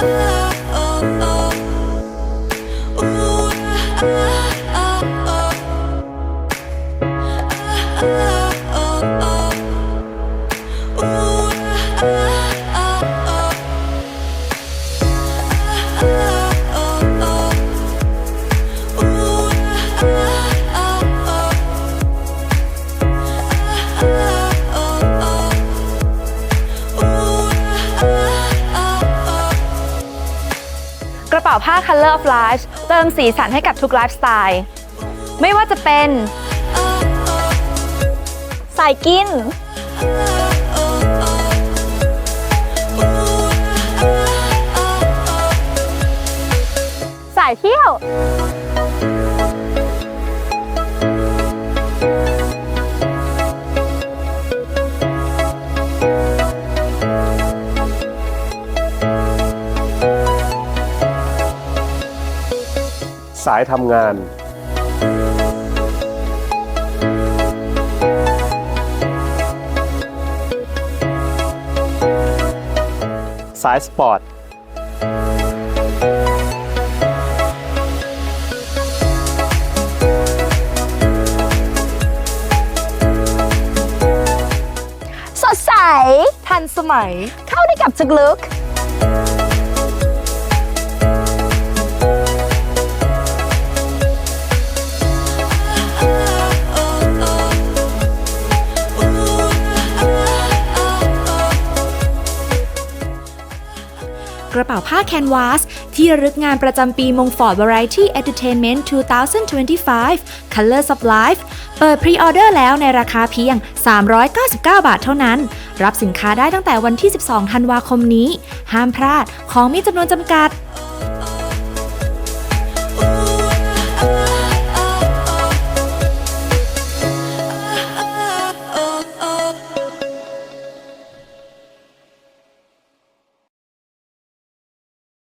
ก ป๋าผ้า Color of Life เติมสีสันให้กับทุกไลฟ์สไตล์ ไม่ว่าจะเป็น สายกิน สายเที่ยว สายทำงานสายสปอร์ต สดใส ทันสมัย เข้าได้กับทุกลุก กระเป๋าผ้าแคนวาส ที่ระลึกงานประจำปีมงฟอร์ด Variety Entertainment 2025 Colors of Life เปิดพรีออเดอร์แล้วในราคาเพียง 399 บาทเท่านั้น รับสินค้าได้ตั้งแต่วันที่ 12 ธันวาคมนี้ ห้ามพลาด ของมีจำนวนจำกัด